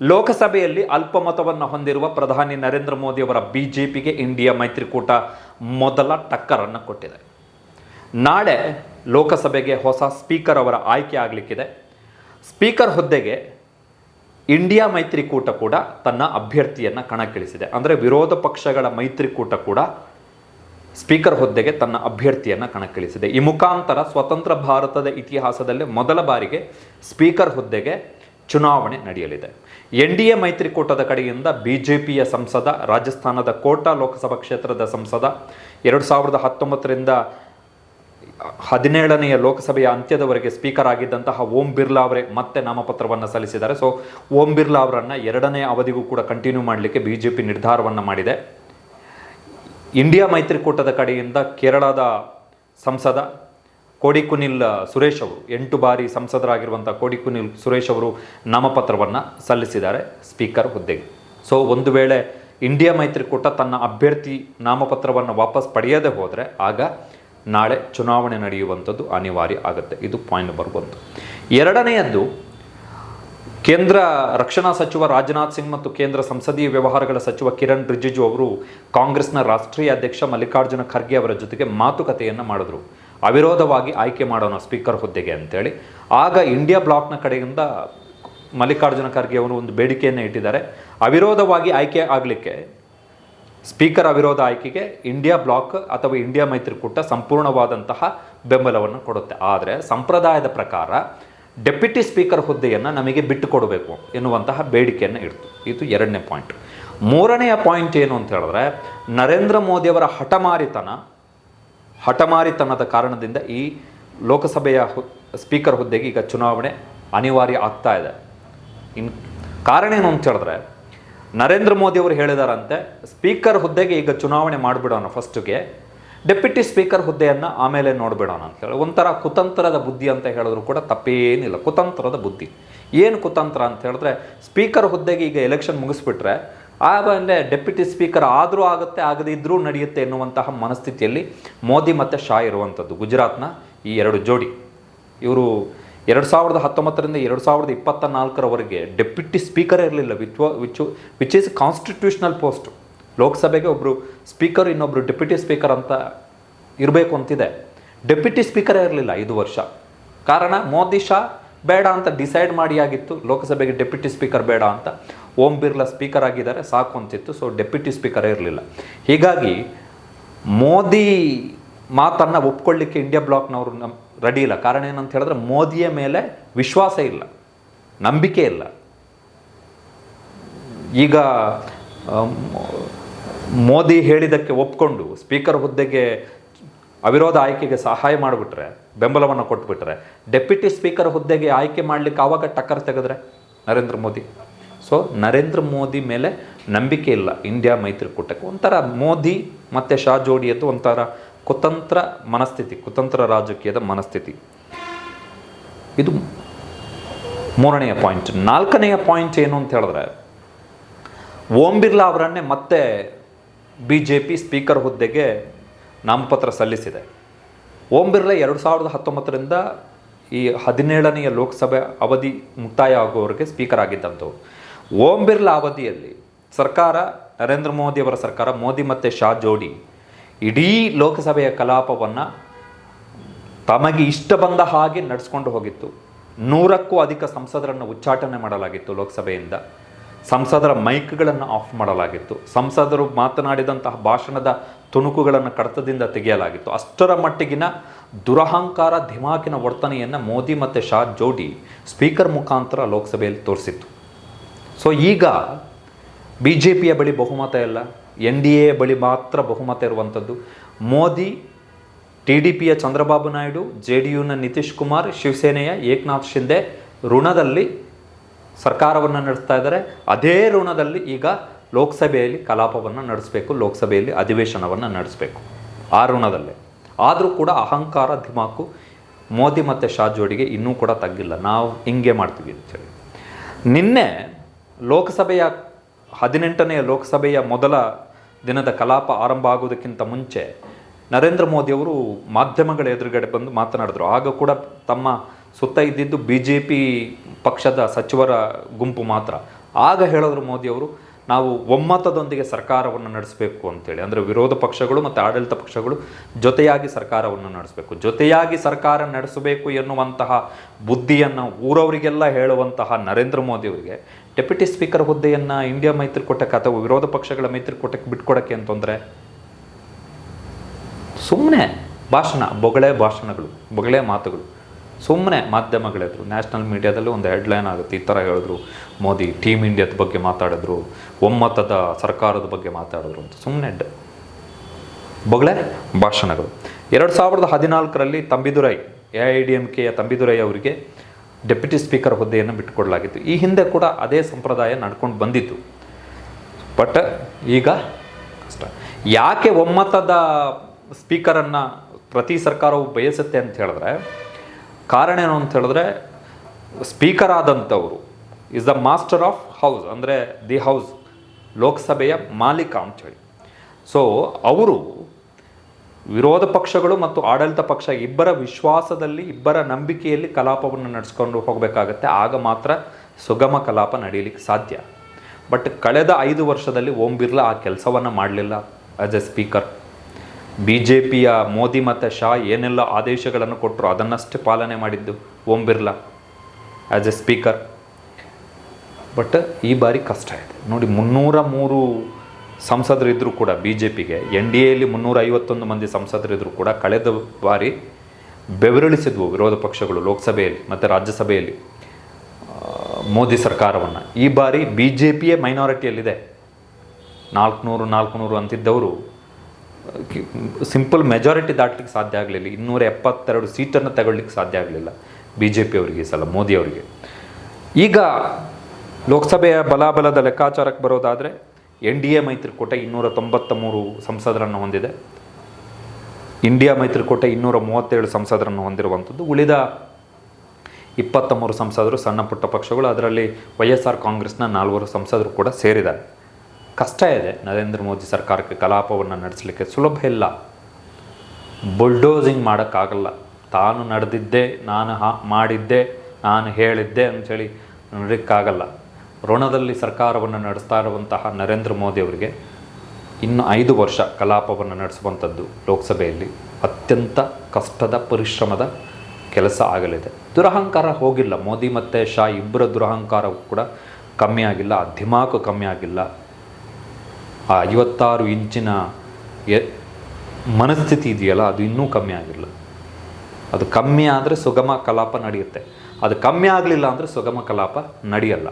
ಲೋಕಸಭೆಯಲ್ಲಿ ಅಲ್ಪಮತವನ್ನು ಹೊಂದಿರುವ ಪ್ರಧಾನಿ ನರೇಂದ್ರ ಮೋದಿ ಅವರ ಪಿಗೆ ಇಂಡಿಯಾ ಮೈತ್ರಿಕೂಟ ಮೊದಲ ಟಕ್ಕರನ್ನು ಕೊಟ್ಟಿದೆ. ನಾಳೆ ಲೋಕಸಭೆಗೆ ಹೊಸ ಸ್ಪೀಕರ್ ಅವರ ಆಯ್ಕೆ ಆಗಲಿಕ್ಕಿದೆ. ಸ್ಪೀಕರ್ ಹುದ್ದೆಗೆ ಇಂಡಿಯಾ ಮೈತ್ರಿಕೂಟ ಕೂಡ ತನ್ನ ಅಭ್ಯರ್ಥಿಯನ್ನು ಕಣಕ್ಕಿಳಿಸಿದೆ. ಅಂದರೆ ವಿರೋಧ ಪಕ್ಷಗಳ ಮೈತ್ರಿಕೂಟ ಕೂಡ ಸ್ಪೀಕರ್ ಹುದ್ದೆಗೆ ತನ್ನ ಅಭ್ಯರ್ಥಿಯನ್ನು ಕಣಕ್ಕಿಳಿಸಿದೆ. ಈ ಮುಖಾಂತರ ಸ್ವತಂತ್ರ ಭಾರತದ ಇತಿಹಾಸದಲ್ಲಿ ಮೊದಲ ಬಾರಿಗೆ ಸ್ಪೀಕರ್ ಹುದ್ದೆಗೆ ಚುನಾವಣೆ ನಡೆಯಲಿದೆ. ಎನ್ ಡಿ ಎ ಮೈತ್ರಿಕೂಟದ ಕಡೆಯಿಂದ ಬಿ ಜೆ ಪಿಯ ಸಂಸದ, ರಾಜಸ್ಥಾನದ ಕೋಟಾ ಲೋಕಸಭಾ ಕ್ಷೇತ್ರದ ಸಂಸದ, ಎರಡು ಸಾವಿರದ ಹತ್ತೊಂಬತ್ತರಿಂದ ಹದಿನೇಳನೆಯ ಲೋಕಸಭೆಯ ಅಂತ್ಯದವರೆಗೆ ಸ್ಪೀಕರ್ ಆಗಿದ್ದಂತಹ ಓಂ ಬಿರ್ಲಾ ಅವರೇ ಮತ್ತೆ ನಾಮಪತ್ರವನ್ನು ಸಲ್ಲಿಸಿದ್ದಾರೆ. ಸೊ, ಓಂ ಬಿರ್ಲಾ ಅವರನ್ನು ಎರಡನೇ ಅವಧಿಗೂ ಕೂಡ ಕಂಟಿನ್ಯೂ ಮಾಡಲಿಕ್ಕೆ ಬಿ ಜೆ ಪಿ ನಿರ್ಧಾರವನ್ನು ಮಾಡಿದೆ. ಇಂಡಿಯಾ ಮೈತ್ರಿಕೂಟದ ಕಡೆಯಿಂದ ಕೇರಳದ ಸಂಸದ ಕೋಡಿಕುನಿಲ್ ಸುರೇಶ್ ಅವರು, ಎಂಟು ಬಾರಿ ಸಂಸದರಾಗಿರುವಂಥ ಕೋಡಿಕುನಿಲ್ ಸುರೇಶ್ ಅವರು ನಾಮಪತ್ರವನ್ನು ಸಲ್ಲಿಸಿದ್ದಾರೆ ಸ್ಪೀಕರ್ ಹುದ್ದೆಗೆ. ಸೊ ಒಂದು ವೇಳೆ ಇಂಡಿಯಾ ಮೈತ್ರಿಕೂಟ ತನ್ನ ಅಭ್ಯರ್ಥಿ ನಾಮಪತ್ರವನ್ನು ವಾಪಸ್ ಪಡೆಯದೇ ಹೋದರೆ ಆಗ ನಾಳೆ ಚುನಾವಣೆ ನಡೆಯುವಂಥದ್ದು ಅನಿವಾರ್ಯ ಆಗುತ್ತೆ. ಇದು ಪಾಯಿಂಟ್ ನಂಬರ್ ಒಂದು. ಎರಡನೆಯದ್ದು, ಕೇಂದ್ರ ರಕ್ಷಣಾ ಸಚಿವ ರಾಜನಾಥ್ ಸಿಂಗ್ ಮತ್ತು ಕೇಂದ್ರ ಸಂಸದೀಯ ವ್ಯವಹಾರಗಳ ಸಚಿವ ಕಿರಣ್ ರಿಜಿಜು ಅವರು ಕಾಂಗ್ರೆಸ್ನ ರಾಷ್ಟ್ರೀಯ ಅಧ್ಯಕ್ಷ ಮಲ್ಲಿಕಾರ್ಜುನ ಖರ್ಗೆ ಅವರ ಜೊತೆಗೆ ಮಾತುಕತೆಯನ್ನು ಮಾಡಿದ್ರು. ಅವಿರೋಧವಾಗಿ ಆಯ್ಕೆ ಮಾಡೋಣ ಸ್ಪೀಕರ್ ಹುದ್ದೆಗೆ ಅಂತೇಳಿ. ಆಗ ಇಂಡಿಯಾ ಬ್ಲಾಕ್ನ ಕಡೆಯಿಂದ ಮಲ್ಲಿಕಾರ್ಜುನ ಖರ್ಗೆ ಅವರು ಒಂದು ಬೇಡಿಕೆಯನ್ನು ಇಟ್ಟಿದ್ದಾರೆ. ಅವಿರೋಧವಾಗಿ ಆಯ್ಕೆ ಆಗಲಿಕ್ಕೆ ಸ್ಪೀಕರ್ ಅವಿರೋಧ ಆಯ್ಕೆಗೆ ಇಂಡಿಯಾ ಬ್ಲಾಕ್ ಅಥವಾ ಇಂಡಿಯಾ ಮೈತ್ರಿಕೂಟ ಸಂಪೂರ್ಣವಾದಂತಹ ಬೆಂಬಲವನ್ನು ಕೊಡುತ್ತೆ. ಆದರೆ ಸಂಪ್ರದಾಯದ ಪ್ರಕಾರ ಡೆಪ್ಯುಟಿ ಸ್ಪೀಕರ್ ಹುದ್ದೆಯನ್ನು ನಮಗೆ ಬಿಟ್ಟುಕೊಡಬೇಕು ಎನ್ನುವಂತಹ ಬೇಡಿಕೆಯನ್ನು ಇಡ್ತು. ಇದು ಎರಡನೇ ಪಾಯಿಂಟ್. ಮೂರನೆಯ ಪಾಯಿಂಟ್ ಏನು ಅಂತ ಹೇಳಿದ್ರೆ, ನರೇಂದ್ರ ಮೋದಿಯವರ ಹಠಮಾರಿತನ ಹಠಮಾರಿತನದ ಕಾರಣದಿಂದ ಈ ಲೋಕಸಭೆಯ ಸ್ಪೀಕರ್ ಹುದ್ದೆಗೆ ಈಗ ಚುನಾವಣೆ ಅನಿವಾರ್ಯ ಆಗ್ತಾ ಇದೆ. ಇನ್, ಕಾರಣ ಏನು ಅಂತ ಹೇಳಿದ್ರೆ, ನರೇಂದ್ರ ಮೋದಿ ಅವರು ಹೇಳಿದಾರಂತೆ, ಸ್ಪೀಕರ್ ಹುದ್ದೆಗೆ ಈಗ ಚುನಾವಣೆ ಮಾಡಿಬಿಡೋಣ ಫಸ್ಟಿಗೆ, ಡೆಪ್ಯೂಟಿ ಸ್ಪೀಕರ್ ಹುದ್ದೆಯನ್ನು ಆಮೇಲೆ ನೋಡಿಬಿಡೋಣ ಅಂತೇಳಿ ಒಂಥರ ಕುತಂತ್ರದ ಬುದ್ಧಿ ಅಂತ ಹೇಳಿದ್ರು ಕೂಡ ತಪ್ಪೇನಿಲ್ಲ. ಕುತಂತ್ರದ ಬುದ್ಧಿ. ಏನು ಕುತಂತ್ರ ಅಂತ ಹೇಳಿದ್ರೆ, ಸ್ಪೀಕರ್ ಹುದ್ದೆಗೆ ಈಗ ಎಲೆಕ್ಷನ್ ಮುಗಿಸ್ಬಿಟ್ರೆ ಆಮೇಲೆ ಡೆಪ್ಯೂಟಿ ಸ್ಪೀಕರ್ ಆದರೂ ಆಗುತ್ತೆ ಆಗದಿದ್ದರೂ ನಡೆಯುತ್ತೆ ಎನ್ನುವಂತಹ ಮನಸ್ಥಿತಿಯಲ್ಲಿ ಮೋದಿ ಮತ್ತು ಶಾ ಇರುವಂಥದ್ದು, ಗುಜರಾತ್ನ ಈ ಎರಡು ಜೋಡಿ. ಇವರು ಎರಡು ಸಾವಿರದ ಹತ್ತೊಂಬತ್ತರಿಂದ ಎರಡು ಸಾವಿರದ ಇಪ್ಪತ್ತ ನಾಲ್ಕರವರೆಗೆ ಡೆಪ್ಯೂಟಿ ಸ್ಪೀಕರ್ ಇರಲಿಲ್ಲ, which which which is constitutional post. ಲೋಕಸಭೆಗೆ ಒಬ್ಬರು ಸ್ಪೀಕರ್ ಇನ್ನೊಬ್ಬರು ಡೆಪ್ಯೂಟಿ ಸ್ಪೀಕರ್ ಅಂತ ಇರಬೇಕು ಅಂತಿದೆ. ಡೆಪ್ಯೂಟಿ ಸ್ಪೀಕರೇ ಇರಲಿಲ್ಲ ಐದು ವರ್ಷ. ಕಾರಣ ಮೋದಿ ಶಾ ಬೇಡ ಅಂತ ಡಿಸೈಡ್ ಮಾಡಿ ಆಗಿತ್ತು, ಲೋಕಸಭೆಗೆ ಡೆಪ್ಯೂಟಿ ಸ್ಪೀಕರ್ ಬೇಡ ಅಂತ. ಓಂ ಬಿರ್ಲಾ ಸ್ಪೀಕರ್ ಆಗಿದ್ದಾರೆ, ಸಾಕು ಅಂತಿತ್ತು ಸೊ ಡೆಪ್ಯೂಟಿ ಸ್ಪೀಕರೇ ಇರಲಿಲ್ಲ. ಹೀಗಾಗಿ ಮೋದಿ ಮಾತನ್ನು ಒಪ್ಕೊಳ್ಳಿಕ್ಕೆ ಇಂಡಿಯಾ ಬ್ಲಾಕ್ನವರು ನಮ್ಮ ರೆಡಿ ಇಲ್ಲ. ಕಾರಣ ಏನಂತ ಹೇಳಿದ್ರೆ, ಮೋದಿಯ ಮೇಲೆ ವಿಶ್ವಾಸ ಇಲ್ಲ, ನಂಬಿಕೆ ಇಲ್ಲ. ಈಗ ಮೋದಿ ಹೇಳಿದ್ದಕ್ಕೆ ಒಪ್ಕೊಂಡು ಸ್ಪೀಕರ್ ಹುದ್ದೆಗೆ ಅವಿರೋಧ ಆಯ್ಕೆಗೆ ಸಹಾಯ ಮಾಡಿಬಿಟ್ರೆ, ಬೆಂಬಲವನ್ನು ಕೊಟ್ಬಿಟ್ರೆ ಡೆಪ್ಯೂಟಿ ಸ್ಪೀಕರ್ ಹುದ್ದೆಗೆ ಆಯ್ಕೆ ಮಾಡಲಿಕ್ಕೆ ಆವಾಗ ಟಕ್ಕರ್ ತೆಗೆದ್ರೆ ನರೇಂದ್ರ ಮೋದಿ? ಸೊ ನರೇಂದ್ರ ಮೋದಿ ಮೇಲೆ ನಂಬಿಕೆ ಇಲ್ಲ ಇಂಡಿಯಾ ಮೈತ್ರಿಕೂಟಕ್ಕೆ. ಒಂಥರ ಮೋದಿ ಮತ್ತು ಶಾ ಜೋಡಿಯದ್ದು ಒಂಥರ ಕುತಂತ್ರ ಮನಸ್ಥಿತಿ, ಕುತಂತ್ರ ರಾಜಕೀಯದ ಮನಸ್ಥಿತಿ. ಇದು ಮೂರನೆಯ ಪಾಯಿಂಟ್ ನಾಲ್ಕನೆಯ ಪಾಯಿಂಟ್ ಏನು ಅಂತ ಹೇಳಿದ್ರೆ, ಓಂ ಬಿರ್ಲಾ ಅವರನ್ನೇ ಮತ್ತೆ ಬಿ ಜೆ ಪಿ ಸ್ಪೀಕರ್ ಹುದ್ದೆಗೆ ನಾಮಪತ್ರ ಸಲ್ಲಿಸಿದೆ. ಓಂ ಬಿರ್ಲಾ ಎರಡು ಸಾವಿರದ ಹತ್ತೊಂಬತ್ತರಿಂದ ಈ ಹದಿನೇಳನೆಯ ಲೋಕಸಭೆ ಅವಧಿ ಮುಕ್ತಾಯ ಆಗುವವರೆಗೆ ಸ್ಪೀಕರ್ ಆಗಿದ್ದಂಥವ್ರು. ಓಂ ಬಿರ್ಲಾ ಅವಧಿಯಲ್ಲಿ ಸರ್ಕಾರ ನರೇಂದ್ರ ಮೋದಿ ಅವರ ಸರ್ಕಾರ, ಮೋದಿ ಮತ್ತು ಶಾ ಜೋಡಿ ಇಡೀ ಲೋಕಸಭೆಯ ಕಲಾಪವನ್ನು ತಮಗೆ ಇಷ್ಟ ಬಂದ ಹಾಗೆ ನಡೆಸ್ಕೊಂಡು ಹೋಗಿತ್ತು. ನೂರಕ್ಕೂ ಅಧಿಕ ಸಂಸದರನ್ನು ಉಚ್ಚಾಟನೆ ಮಾಡಲಾಗಿತ್ತು ಲೋಕಸಭೆಯಿಂದ. ಸಂಸದರ ಮೈಕ್ಗಳನ್ನು ಆಫ್ ಮಾಡಲಾಗಿತ್ತು. ಸಂಸದರು ಮಾತನಾಡಿದಂತಹ ಭಾಷಣದ ತುಣುಕುಗಳನ್ನು ಕಡತದಿಂದ ತೆಗೆಯಲಾಗಿತ್ತು. ಅಷ್ಟರ ಮಟ್ಟಿಗಿನ ದುರಹಂಕಾರ ಧಿಮಾಕಿನ ವರ್ತನೆಯನ್ನು ಮೋದಿ ಮತ್ತು ಶಾ ಜೋಡಿ ಸ್ಪೀಕರ್ ಮುಖಾಂತರ ಲೋಕಸಭೆಯಲ್ಲಿ ತೋರಿಸಿತ್ತು. ಸೊ ಈಗ ಬಿ ಜೆ ಪಿಯ ಬಳಿ ಬಹುಮತ ಇಲ್ಲ ಎನ್ ಡಿ ಎ ಬಳಿ ಮಾತ್ರ ಬಹುಮತ ಇರುವಂಥದ್ದು. ಮೋದಿ ಟಿ ಡಿ ಪಿಯ ಚಂದ್ರಬಾಬು ನಾಯ್ಡು ಜೆ ಡಿ ಯುನ ನಿತೀಶ್ ಕುಮಾರ್, ಶಿವಸೇನೆಯ ಏಕನಾಥ್ ಶಿಂದೆ ಋಣದಲ್ಲಿ ಸರ್ಕಾರವನ್ನು ನಡೆಸ್ತಾ ಇದ್ದಾರೆ. ಅದೇ ಋಣದಲ್ಲಿ ಈಗ ಲೋಕಸಭೆಯಲ್ಲಿ ಕಲಾಪವನ್ನು ನಡೆಸಬೇಕು, ಲೋಕಸಭೆಯಲ್ಲಿ ಅಧಿವೇಶನವನ್ನು ನಡೆಸಬೇಕು. ಆ ಋಣದಲ್ಲೇ. ಆದರೂ ಕೂಡ ಅಹಂಕಾರ ಧಿಮಾಕು ಮೋದಿ ಮತ್ತು ಶಾ ಜೋಡಿಗೆ ಇನ್ನೂ ಕೂಡ ತಗ್ಗಿಲ್ಲ. ನಾವು ಹಿಂಗೆ ಮಾಡ್ತೀವಿ ಅಂತೇಳಿ ನಿನ್ನೆ ಲೋಕಸಭೆಯ ಹದಿನೆಂಟನೆಯ ಲೋಕಸಭೆಯ ಮೊದಲ ದಿನದ ಕಲಾಪ ಆರಂಭ ಆಗೋದಕ್ಕಿಂತ ಮುಂಚೆ ನರೇಂದ್ರ ಮೋದಿಯವರು ಮಾಧ್ಯಮಗಳ ಎದುರುಗಡೆ ಬಂದು ಮಾತನಾಡಿದರು. ಆಗ ಕೂಡ ತಮ್ಮ ಸುತ್ತ ಇದ್ದಿದ್ದು ಬಿ ಜೆ ಪಿ ಪಕ್ಷದ ಸಚಿವರ ಗುಂಪು ಮಾತ್ರ. ಆಗ ಹೇಳಿದ್ರು ಮೋದಿಯವರು ನಾವು ಒಮ್ಮತದೊಂದಿಗೆ ಸರ್ಕಾರವನ್ನು ನಡೆಸಬೇಕು ಅಂತೇಳಿ. ಅಂದರೆ ವಿರೋಧ ಪಕ್ಷಗಳು ಮತ್ತು ಆಡಳಿತ ಪಕ್ಷಗಳು ಜೊತೆಯಾಗಿ ಸರ್ಕಾರವನ್ನು ನಡೆಸಬೇಕು. ಜೊತೆಯಾಗಿ ಸರ್ಕಾರ ನಡೆಸಬೇಕು ಎನ್ನುವಂತಹ ಬುದ್ಧಿಯನ್ನು ಊರವರಿಗೆಲ್ಲ ಹೇಳುವಂತಹ ನರೇಂದ್ರ ಮೋದಿಯವರಿಗೆ ಡೆಪ್ಯೂಟಿ ಸ್ಪೀಕರ್ ಹುದ್ದೆಯನ್ನು ಇಂಡಿಯಾ ಮೈತ್ರಿಕೂಟಕ್ಕೆ ಅಥವಾ ವಿರೋಧ ಪಕ್ಷಗಳ ಮೈತ್ರಿಕೂಟಕ್ಕೆ ಬಿಟ್ಕೊಡಕ್ಕೆ ಅಂತಂದರೆ ಸುಮ್ಮನೆ ಭಾಷಣ, ಬೊಗಳೆ ಭಾಷಣಗಳು, ಬೊಗಳೆ ಮಾತುಗಳು. ಸುಮ್ಮನೆ ಮಾಧ್ಯಮಗಳೆದ್ರು ನ್ಯಾಷನಲ್ ಮೀಡಿಯಾದಲ್ಲಿ ಒಂದು ಹೆಡ್ಲೈನ್ ಆಗುತ್ತೆ, ಈ ಥರ ಹೇಳಿದ್ರು. ಮೋದಿ ಟೀಮ್ ಇಂಡಿಯಾದ ಬಗ್ಗೆ ಮಾತಾಡಿದ್ರು, ಒಮ್ಮತದ ಸರ್ಕಾರದ ಬಗ್ಗೆ ಮಾತಾಡಿದ್ರು ಅಂತ. ಸುಮ್ಮನೆ ಬೊಗಳೆ ಭಾಷಣಗಳು. ಎರಡು ಸಾವಿರದ ಹದಿನಾಲ್ಕರಲ್ಲಿ Thambidurai A I D M ಕೆಯ Thambidurai ಅವರಿಗೆ ಡೆಪ್ಯೂಟಿ ಸ್ಪೀಕರ್ ಹುದ್ದೆಯನ್ನು ಬಿಟ್ಟುಕೊಡಲಾಗಿತ್ತು. ಈ ಹಿಂದೆ ಕೂಡ ಅದೇ ಸಂಪ್ರದಾಯ ನಡ್ಕೊಂಡು ಬಂದಿತ್ತು. ಬಟ್ ಈಗ ಕಷ್ಟ. ಯಾಕೆ ಒಮ್ಮತದ ಸ್ಪೀಕರನ್ನು ಪ್ರತಿ ಸರ್ಕಾರವು ಬಯಸುತ್ತೆ ಅಂತ ಹೇಳಿದ್ರೆ, ಕಾರಣ ಏನು ಅಂತ ಹೇಳಿದ್ರೆ speaker ಆದಂಥವರು is the master of house ಅಂದರೆ ದಿ ಹೌಸ್ ಲೋಕಸಭೆಯ ಮಾಲೀಕ ಅಂಥೇಳಿ ಸೊ ಅವರು ವಿರೋಧ ಪಕ್ಷಗಳು ಮತ್ತು ಆಡಳಿತ ಪಕ್ಷ ಇಬ್ಬರ ವಿಶ್ವಾಸದಲ್ಲಿ, ಇಬ್ಬರ ನಂಬಿಕೆಯಲ್ಲಿ ಕಲಾಪವನ್ನು ನಡೆಸ್ಕೊಂಡು ಹೋಗಬೇಕಾಗತ್ತೆ. ಆಗ ಮಾತ್ರ ಸುಗಮ ಕಲಾಪ ನಡೆಯಲಿಕ್ಕೆ ಸಾಧ್ಯ. ಬಟ್ ಕಳೆದ ಐದು ವರ್ಷದಲ್ಲಿ ಓಂ ಬಿರ್ಲಾ ಆ ಕೆಲಸವನ್ನು ಮಾಡಲಿಲ್ಲ as a speaker B J ಪಿಯ ಮೋದಿ ಮತ್ತು ಶಾ ಏನೆಲ್ಲ ಆದೇಶಗಳನ್ನು ಕೊಟ್ಟರು ಅದನ್ನಷ್ಟೇ ಪಾಲನೆ ಮಾಡಿದ್ದು Om Birla as a speaker but ಈ ಬಾರಿ ಕಷ್ಟ ಇದೆ. ನೋಡಿ, ಮುನ್ನೂರ ಮೂರು ಸಂಸದರಿದ್ದರೂ ಕೂಡ ಬಿ ಜೆ ಪಿಗೆ ಎನ್ ಡಿ ಎಲ್ಲಿ ಮುನ್ನೂರ ಐವತ್ತೊಂದು ಮಂದಿ ಸಂಸದರಿದ್ದರೂ ಕೂಡ ಕಳೆದ ಬಾರಿ ಬೆವರಿಳಿಸಿದ್ವು ವಿರೋಧ ಪಕ್ಷಗಳು ಲೋಕಸಭೆಯಲ್ಲಿ ಮತ್ತು ರಾಜ್ಯಸಭೆಯಲ್ಲಿ ಮೋದಿ ಸರ್ಕಾರವನ್ನು. ಈ ಬಾರಿ ಬಿ ಜೆ ಪಿಯೇ ಮೈನಾರಿಟಿಯಲ್ಲಿದೆ. ನಾಲ್ಕುನೂರು ನಾಲ್ಕುನೂರು ಅಂತಿದ್ದವರು ಸಿಂಪಲ್ ಮೆಜಾರಿಟಿ ದಾಟ್ಲಿಕ್ಕೆ ಸಾಧ್ಯ ಆಗಲಿಲ್ಲ. ಇನ್ನೂರ ಎಪ್ಪತ್ತೆರಡು ಸೀಟನ್ನು ತಗೊಳ್ಳಿಕ್ಕೆ ಸಾಧ್ಯ ಆಗಲಿಲ್ಲ ಬಿ ಜೆ ಪಿ ಅವರಿಗೆ ಈ ಸಲ, ಮೋದಿ ಅವರಿಗೆ. ಈಗ ಲೋಕಸಭೆಯ ಬಲಾಬಲದ ಲೆಕ್ಕಾಚಾರಕ್ಕೆ ಬರೋದಾದರೆ ಎನ್ ಡಿ ಎ ಮೈತ್ರಿಕೂಟ ಇನ್ನೂರ ತೊಂಬತ್ತ ಮೂರು ಸಂಸದರನ್ನು ಹೊಂದಿದೆ. ಇಂಡಿಯಾ ಮೈತ್ರಿಕೂಟ ಇನ್ನೂರ ಮೂವತ್ತೇಳು ಸಂಸದರನ್ನು ಹೊಂದಿರುವಂಥದ್ದು. ಉಳಿದ ಇಪ್ಪತ್ತ ಮೂರು ಸಂಸದರು ಸಣ್ಣ ಪುಟ್ಟ ಪಕ್ಷಗಳು, ಅದರಲ್ಲಿ ವೈ ಎಸ್ ಆರ್ ಕಾಂಗ್ರೆಸ್ನ ನಾಲ್ವರು ಸಂಸದರು ಕೂಡ ಸೇರಿದ್ದಾರೆ. ಕಷ್ಟ ಇದೆ ನರೇಂದ್ರ ಮೋದಿ ಸರ್ಕಾರಕ್ಕೆ ಕಲಾಪವನ್ನು ನಡೆಸಲಿಕ್ಕೆ. ಸುಲಭ ಇಲ್ಲ. ಬುಲ್ಡೋಸಿಂಗ್ ಮಾಡೋಕ್ಕಾಗಲ್ಲ. ತಾನು ನಡೆದಿದ್ದೆ, ನಾನು ಹಾ, ಮಾಡಿದ್ದೆ, ನಾನು ಹೇಳಿದ್ದೆ ಅಂಥೇಳಿ ನಡೆಯೋಕ್ಕಾಗಲ್ಲ ಋಣದಲ್ಲಿ ಸರ್ಕಾರವನ್ನು ನಡೆಸ್ತಾ ಇರುವಂತಹ ನರೇಂದ್ರ ಮೋದಿ ಅವರಿಗೆ ಇನ್ನು ಐದು ವರ್ಷ ಕಲಾಪವನ್ನು ನಡೆಸುವಂಥದ್ದು ಲೋಕಸಭೆಯಲ್ಲಿ ಅತ್ಯಂತ ಕಷ್ಟದ ಪರಿಶ್ರಮದ ಕೆಲಸ ಆಗಲಿದೆ. ದುರಹಂಕಾರ ಹೋಗಿಲ್ಲ. ಮೋದಿ ಮತ್ತು ಶಾ ಇಬ್ಬರ ದುರಹಂಕಾರವೂ ಕೂಡ ಕಮ್ಮಿ ಆಗಿಲ್ಲ ಆ ಧಿಮಾಕು ಕಮ್ಮಿ ಆಗಿಲ್ಲ. ಆ ಐವತ್ತಾರು ಇಂಚಿನ ಎ ಮನಸ್ಥಿತಿ ಇದೆಯಲ್ಲ, ಅದು ಇನ್ನೂ ಕಮ್ಮಿ ಆಗಿಲ್ಲ. ಅದು ಕಮ್ಮಿ ಆದರೆ ಸುಗಮ ಕಲಾಪ ನಡೆಯುತ್ತೆ. ಅದು ಕಮ್ಮಿ ಆಗಲಿಲ್ಲ ಅಂದರೆ ಸುಗಮ ಕಲಾಪ ನಡೆಯಲ್ಲ.